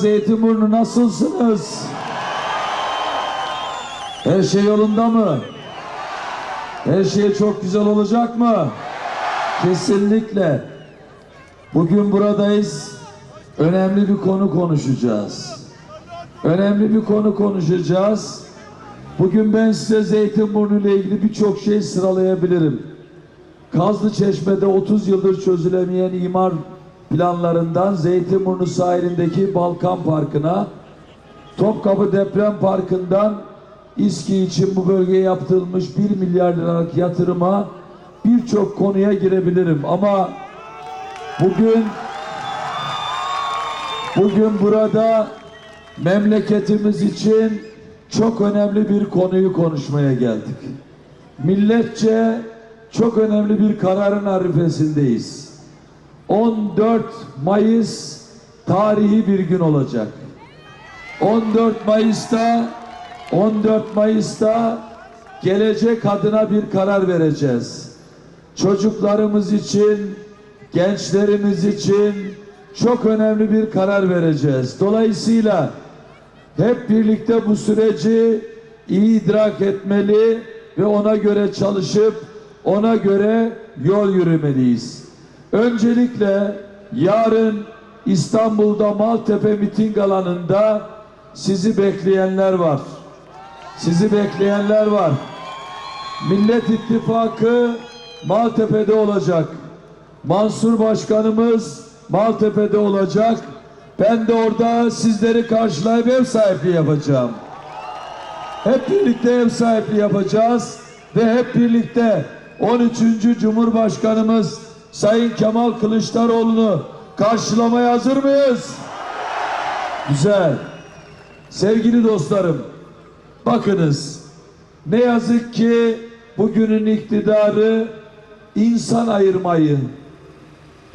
Zeytinburnu nasılsınız? Her şey yolunda mı? Her şey çok güzel olacak mı? Kesinlikle. Bugün buradayız. Önemli bir konu konuşacağız. Önemli bir konu konuşacağız. Bugün ben size Zeytinburnu ile ilgili birçok şey sıralayabilirim. Kazlı Çeşme'de 30 yıldır çözülemeyen imar planlarından Zeytinburnu sahilindeki Balkan Parkı'na, Topkapı Deprem Parkı'ndan İSKİ için bu bölgeye yaptırılmış 1 milyar liralık yatırıma birçok konuya girebilirim ama bugün bugün burada memleketimiz için çok önemli bir konuyu konuşmaya geldik. Milletçe çok önemli bir kararın arifesindeyiz. 14 Mayıs tarihi bir gün olacak. 14 Mayıs'ta 14 Mayıs'ta gelecek adına bir karar vereceğiz. Çocuklarımız için, gençlerimiz için çok önemli bir karar vereceğiz. Dolayısıyla hep birlikte bu süreci iyi idrak etmeli ve ona göre çalışıp ona göre yol yürümeliyiz. Öncelikle yarın İstanbul'da Maltepe miting alanında sizi bekleyenler var. Sizi bekleyenler var. Millet İttifakı Maltepe'de olacak. Mansur Başkanımız Maltepe'de olacak. Ben de orada sizleri karşılayıp ev sahipliği yapacağım. Hep birlikte ev sahipliği yapacağız ve hep birlikte 13. Cumhurbaşkanımız Sayın Kemal Kılıçdaroğlu'nu karşılamaya hazır mıyız? Güzel. Sevgili dostlarım, bakınız ne yazık ki bugünün iktidarı insan ayırmayı,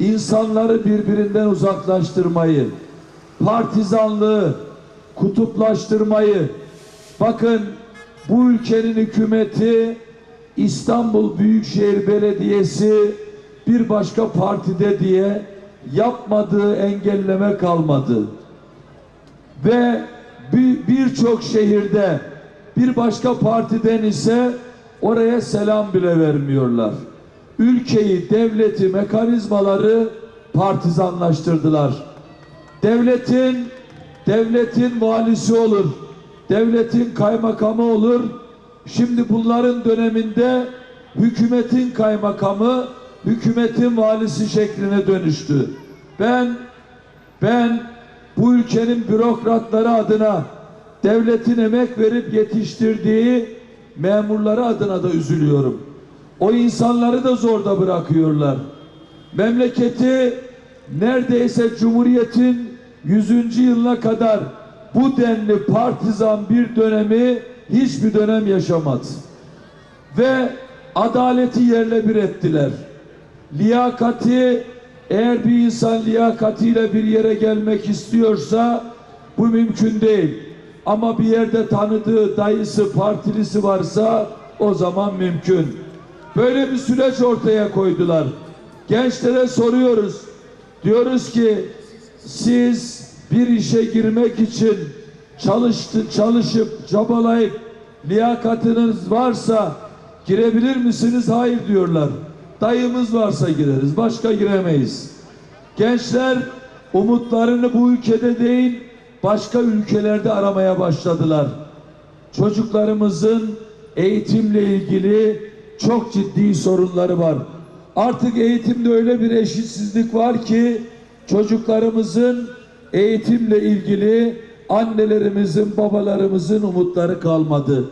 insanları birbirinden uzaklaştırmayı, partizanlığı, kutuplaştırmayı, bakın bu ülkenin hükümeti İstanbul Büyükşehir Belediyesi bir başka partide diye yapmadığı engelleme kalmadı. Ve bir- birçok şehirde bir başka partiden ise oraya selam bile vermiyorlar. Ülkeyi, devleti, mekanizmaları partizanlaştırdılar. Devletin devletin valisi olur. Devletin kaymakamı olur. Şimdi bunların döneminde hükümetin kaymakamı, hükümetin valisi şekline dönüştü. Ben ben bu ülkenin bürokratları adına devletin emek verip yetiştirdiği memurları adına da üzülüyorum. O insanları da zorda bırakıyorlar. Memleketi neredeyse Cumhuriyet'in 100. yılına kadar bu denli partizan bir dönemi hiçbir dönem yaşamadı. Ve adaleti yerle bir ettiler. Liyakati eğer bir insan liyakatiyle bir yere gelmek istiyorsa bu mümkün değil. Ama bir yerde tanıdığı dayısı, partilisi varsa o zaman mümkün. Böyle bir süreç ortaya koydular. Gençlere soruyoruz. Diyoruz ki siz bir işe girmek için çalıştı, çalışıp çabalayıp liyakatınız varsa girebilir misiniz? Hayır diyorlar. Dayımız varsa gireriz. Başka giremeyiz. Gençler umutlarını bu ülkede değil başka ülkelerde aramaya başladılar. Çocuklarımızın eğitimle ilgili çok ciddi sorunları var. Artık eğitimde öyle bir eşitsizlik var ki çocuklarımızın eğitimle ilgili annelerimizin, babalarımızın umutları kalmadı.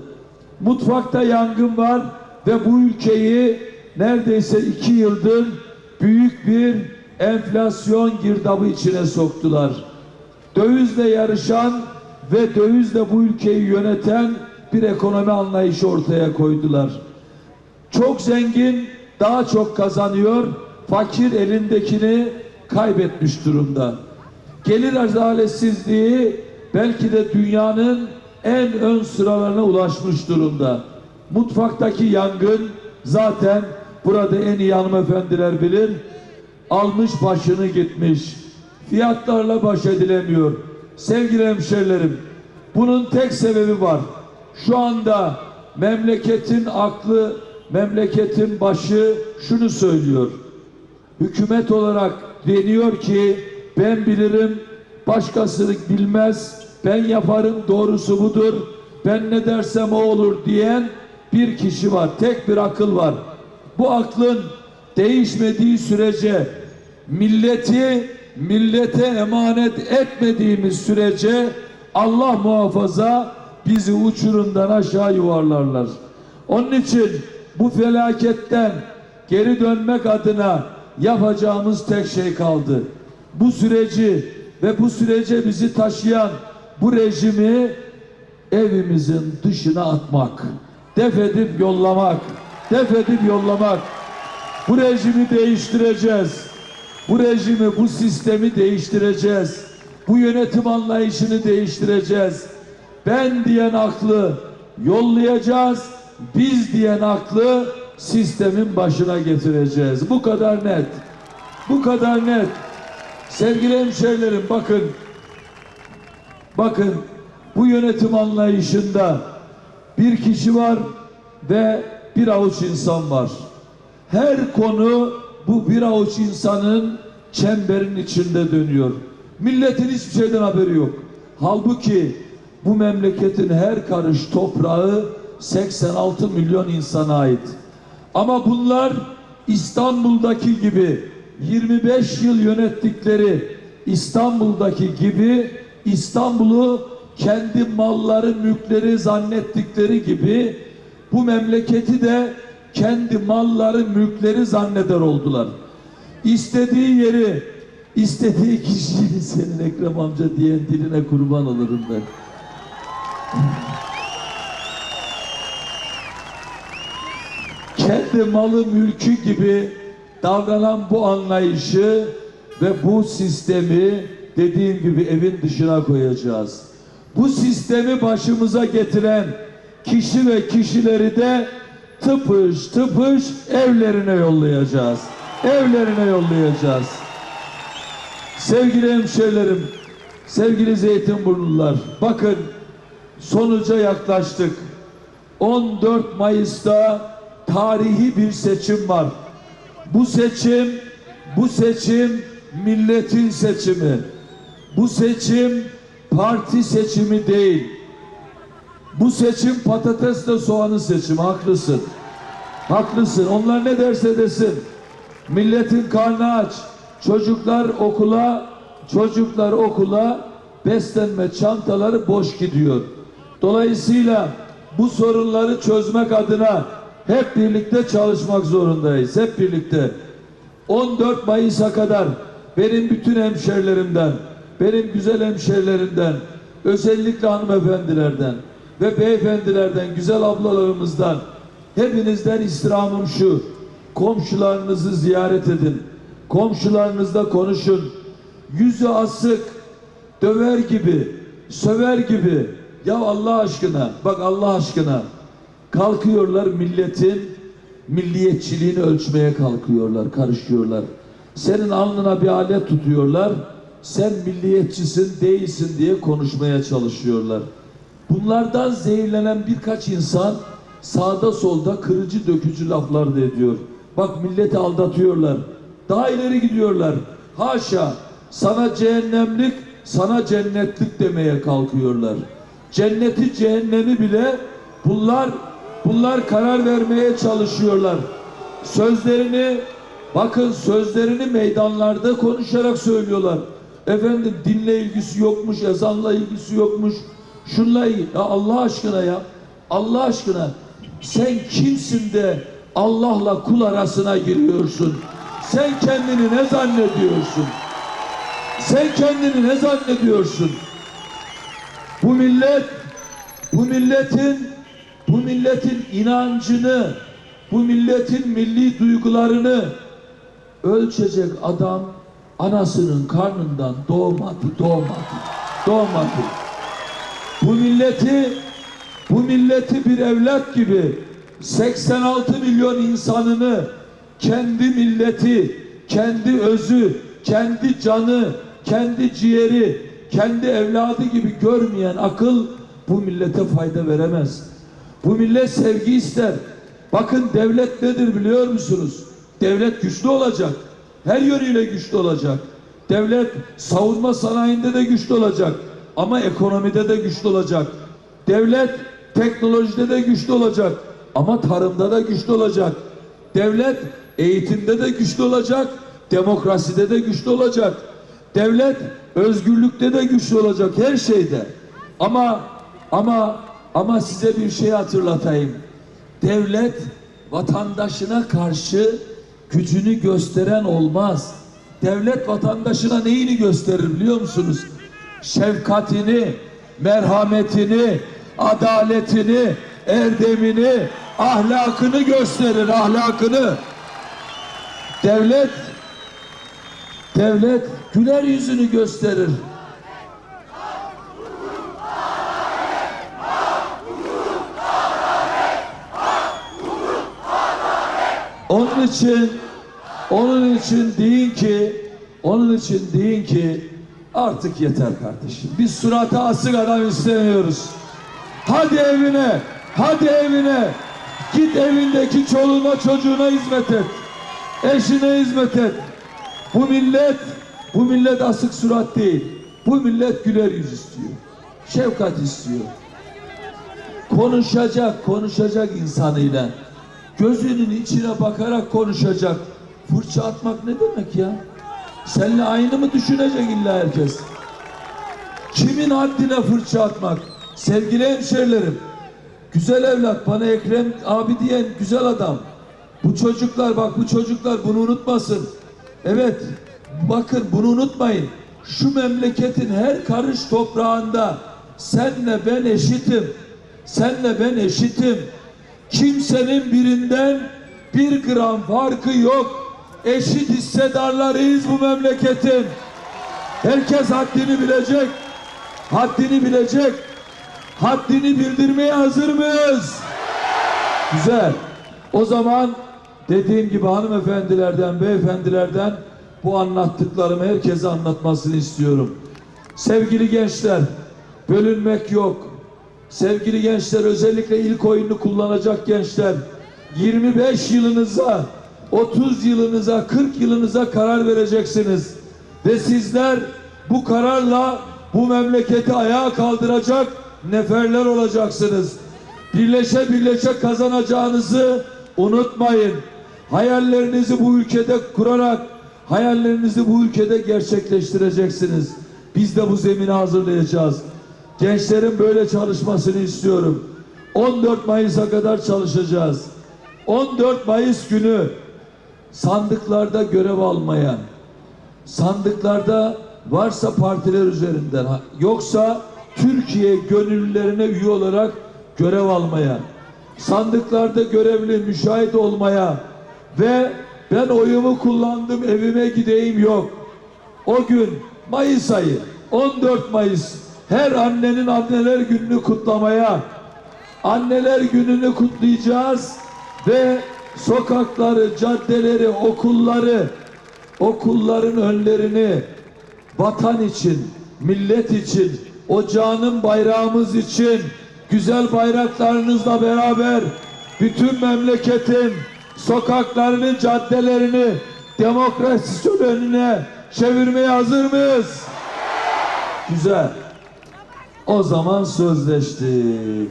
Mutfakta yangın var ve bu ülkeyi neredeyse iki yıldır büyük bir enflasyon girdabı içine soktular. Dövizle yarışan ve dövizle bu ülkeyi yöneten bir ekonomi anlayışı ortaya koydular. Çok zengin daha çok kazanıyor, fakir elindekini kaybetmiş durumda. Gelir adaletsizliği belki de dünyanın en ön sıralarına ulaşmış durumda. Mutfaktaki yangın zaten burada en iyi hanımefendiler bilir. Almış başını gitmiş. Fiyatlarla baş edilemiyor. Sevgili hemşerilerim, bunun tek sebebi var. Şu anda memleketin aklı, memleketin başı şunu söylüyor. Hükümet olarak deniyor ki ben bilirim, başkası bilmez, ben yaparım doğrusu budur, ben ne dersem o olur diyen bir kişi var, tek bir akıl var. Bu aklın değişmediği sürece milleti millete emanet etmediğimiz sürece Allah muhafaza bizi uçurumdan aşağı yuvarlarlar. Onun için bu felaketten geri dönmek adına yapacağımız tek şey kaldı. Bu süreci ve bu sürece bizi taşıyan bu rejimi evimizin dışına atmak, def edip yollamak, def edip yollamak. Bu rejimi değiştireceğiz. Bu rejimi, bu sistemi değiştireceğiz. Bu yönetim anlayışını değiştireceğiz. Ben diyen aklı yollayacağız. Biz diyen aklı sistemin başına getireceğiz. Bu kadar net. Bu kadar net. Sevgili hemşehrilerim bakın. Bakın bu yönetim anlayışında bir kişi var ve bir avuç insan var. Her konu bu bir avuç insanın çemberin içinde dönüyor. Milletin hiçbir şeyden haberi yok. Halbuki bu memleketin her karış toprağı 86 milyon insana ait. Ama bunlar İstanbul'daki gibi 25 yıl yönettikleri İstanbul'daki gibi İstanbul'u kendi malları, mülkleri zannettikleri gibi bu memleketi de kendi malları, mülkleri zanneder oldular. İstediği yeri, istediği kişiyi senin Ekrem amca diyen diline kurban olurum ben. kendi malı mülkü gibi davranan bu anlayışı ve bu sistemi dediğim gibi evin dışına koyacağız. Bu sistemi başımıza getiren kişi ve kişileri de tıpış tıpış evlerine yollayacağız. Evlerine yollayacağız. Sevgili hemşehrilerim, sevgili Zeytinburnular, bakın sonuca yaklaştık. 14 Mayıs'ta tarihi bir seçim var. Bu seçim, bu seçim milletin seçimi. Bu seçim parti seçimi değil. Bu seçim patatesle soğanın seçimi. Haklısın. Haklısın. Onlar ne derse desin. Milletin karnı aç. Çocuklar okula, çocuklar okula beslenme çantaları boş gidiyor. Dolayısıyla bu sorunları çözmek adına hep birlikte çalışmak zorundayız. Hep birlikte. 14 Mayıs'a kadar benim bütün hemşerilerimden, benim güzel hemşerilerimden, özellikle hanımefendilerden ve beyefendilerden, güzel ablalarımızdan, hepinizden istirhamım şu. Komşularınızı ziyaret edin. Komşularınızla konuşun. Yüzü asık, döver gibi, söver gibi. Ya Allah aşkına, bak Allah aşkına. Kalkıyorlar milletin milliyetçiliğini ölçmeye kalkıyorlar, karışıyorlar. Senin alnına bir alet tutuyorlar. Sen milliyetçisin, değilsin diye konuşmaya çalışıyorlar. Bunlardan zehirlenen birkaç insan sağda solda kırıcı dökücü laflar da ediyor. Bak milleti aldatıyorlar. Daha ileri gidiyorlar. Haşa sana cehennemlik, sana cennetlik demeye kalkıyorlar. Cenneti cehennemi bile bunlar bunlar karar vermeye çalışıyorlar. Sözlerini bakın sözlerini meydanlarda konuşarak söylüyorlar. Efendim dinle ilgisi yokmuş, ezanla ilgisi yokmuş. Şunla. Ya Allah aşkına ya. Allah aşkına sen kimsin de Allah'la kul arasına giriyorsun? Sen kendini ne zannediyorsun? Sen kendini ne zannediyorsun? Bu millet bu milletin bu milletin inancını, bu milletin milli duygularını ölçecek adam anasının karnından doğmadı, doğmadı, doğmadı. Bu milleti bu milleti bir evlat gibi 86 milyon insanını kendi milleti, kendi özü, kendi canı, kendi ciğeri, kendi evladı gibi görmeyen akıl bu millete fayda veremez. Bu millet sevgi ister. Bakın devlet nedir biliyor musunuz? Devlet güçlü olacak. Her yönüyle güçlü olacak. Devlet savunma sanayinde de güçlü olacak. Ama ekonomide de güçlü olacak. Devlet teknolojide de güçlü olacak. Ama tarımda da güçlü olacak. Devlet eğitimde de güçlü olacak. Demokraside de güçlü olacak. Devlet özgürlükte de güçlü olacak her şeyde. Ama ama ama size bir şey hatırlatayım. Devlet vatandaşına karşı gücünü gösteren olmaz. Devlet vatandaşına neyini gösterir biliyor musunuz? Şefkatini, merhametini, adaletini, erdemini, ahlakını gösterir, ahlakını. Devlet devlet güler yüzünü gösterir. Onun için onun için deyin ki onun için deyin ki artık yeter kardeşim. Biz surata asık adam istemiyoruz. Hadi evine, hadi evine. Git evindeki çoluğuna çocuğuna hizmet et. Eşine hizmet et. Bu millet, bu millet asık surat değil. Bu millet güler yüz istiyor. Şefkat istiyor. Konuşacak, konuşacak insanıyla. Gözünün içine bakarak konuşacak. Fırça atmak ne demek ya? Seninle aynı mı düşünecek illa herkes? Kimin haddine fırça atmak? Sevgili hemşerilerim, güzel evlat bana Ekrem abi diyen güzel adam. Bu çocuklar bak bu çocuklar bunu unutmasın. Evet bakın bunu unutmayın. Şu memleketin her karış toprağında senle ben eşitim. Senle ben eşitim. Kimsenin birinden bir gram farkı yok. Eşit hissedarlarıyız bu memleketin. Herkes haddini bilecek. Haddini bilecek. Haddini bildirmeye hazır mıyız? Güzel. O zaman dediğim gibi hanımefendilerden, beyefendilerden bu anlattıklarımı herkese anlatmasını istiyorum. Sevgili gençler, bölünmek yok. Sevgili gençler, özellikle ilk oyunu kullanacak gençler, 25 yılınıza, 30 yılınıza, 40 yılınıza karar vereceksiniz. Ve sizler bu kararla bu memleketi ayağa kaldıracak neferler olacaksınız. Birleşe birleşe kazanacağınızı unutmayın. Hayallerinizi bu ülkede kurarak hayallerinizi bu ülkede gerçekleştireceksiniz. Biz de bu zemini hazırlayacağız. Gençlerin böyle çalışmasını istiyorum. 14 Mayıs'a kadar çalışacağız. 14 Mayıs günü sandıklarda görev almayan, sandıklarda varsa partiler üzerinden yoksa Türkiye gönüllülerine üye olarak görev almaya, sandıklarda görevli müşahit olmaya ve ben oyumu kullandım evime gideyim yok. O gün Mayıs ayı 14 Mayıs her annenin anneler gününü kutlamaya anneler gününü kutlayacağız ve sokakları, caddeleri, okulları, okulların önlerini vatan için, millet için, o canım bayrağımız için güzel bayraklarınızla beraber bütün memleketin sokaklarını, caddelerini demokrasisyon önüne çevirmeye hazır mıyız? Güzel. O zaman sözleştik.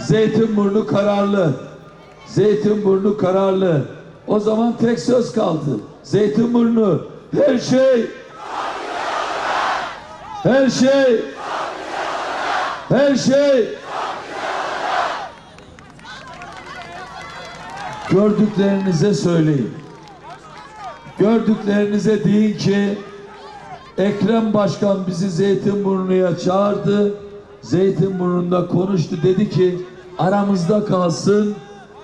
Zeytinburnu kararlı. Zeytinburnu kararlı. O zaman tek söz kaldı. Zeytinburnu her şey her şey her şey gördüklerinize söyleyin. Gördüklerinize deyin ki Ekrem Başkan bizi Zeytinburnu'ya çağırdı. Zeytinburnu'nda konuştu. Dedi ki aramızda kalsın,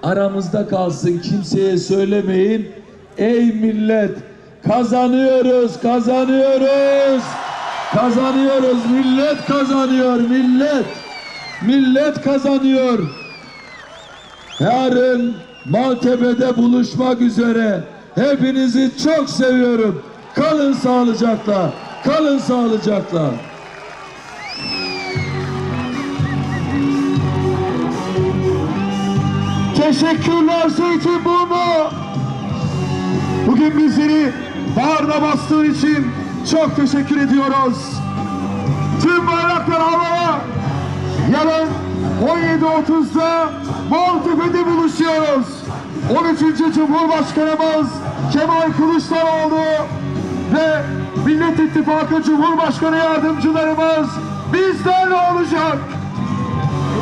aramızda kalsın. Kimseye söylemeyin. Ey millet kazanıyoruz, kazanıyoruz. Kazanıyoruz. Millet kazanıyor, millet. Millet kazanıyor. Yarın Maltepe'de buluşmak üzere. Hepinizi çok seviyorum. Kalın sağlıcakla. Kalın sağlıcakla. Teşekkürler Zeytinburnu. Bugün bizleri bağrına bastığın için çok teşekkür ediyoruz. Tüm bayraklar havaya. Yarın 17.30'da Maltepe'de buluşuyoruz. 13. Cumhurbaşkanımız Kemal Kılıçdaroğlu ve Millet İttifakı Cumhurbaşkanı yardımcılarımız bizlerle olacak.